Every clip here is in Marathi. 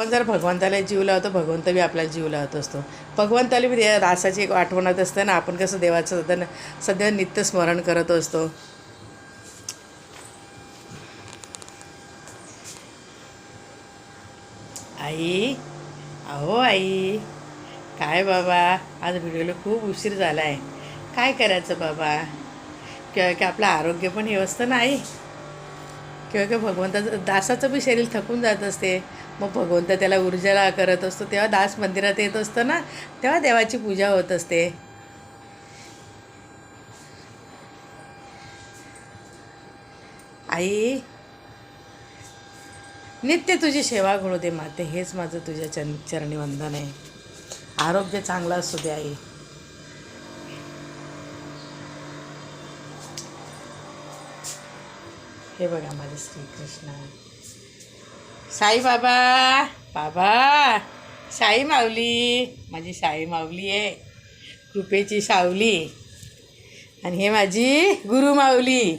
आपण जर भगवंताला जीव लावतो भगवंत बी आपल्याला जीव लावत असतो. भगवंताला बी रासाची एक आठवणात असतं ना आपण कसं देवाचं सध्या सध्या नित्य स्मरण करत असतो. आई अहो आई काय बाबा आज व्हिडिओला खूप उशीर झाला आहे काय करायचं बाबा? किंवा की आपलं आरोग्य पण हे असतं नाही. किंवा की भगवंताचं दासाचं बी शरीर थकून जात असते. मग भगवंत त्याला ऊर्जाला करत असतो. तेव्हा दास मंदिरात येत असतं ना तेव्हा देवाची पूजा होत असते. आई नित्य तुझी सेवा घडू दे माते हेच माझं तुझ्या चरणी वंदन आहे. आरोग्य चांगलं असू दे आई. हे बघा माझे श्रीकृष्ण. साई बाबा बाबा साई माऊली माझी साई माऊली आहे कृपेची सावली. आणि हे माझी गुरु माऊली.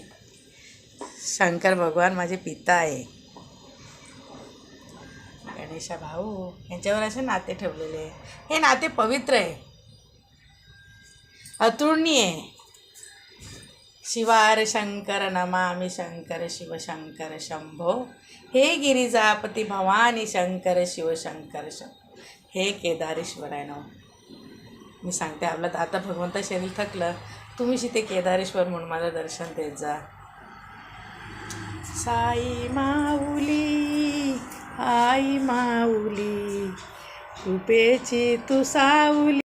शंकर भगवान माझे पिता आहे. गणेशा भाऊ यांच्यावर असे नाते ठेवलेले आहे. हे नाते पवित्र आहे. अतुलनीय आहे. शिवार शंकर नमामि शंकर शिव शंकर शंभो। हे गिरिजापती भवानी शंकर शिव शंकर शंभो। हे केदारेश्वराय नव मी सांगते आपलं आता भगवंता शरीर थकलं. तुम्ही ते केदारेश्वर म्हणून माझं दर्शन देत जा. साई माऊली आई माऊली कृपेची तू साऊली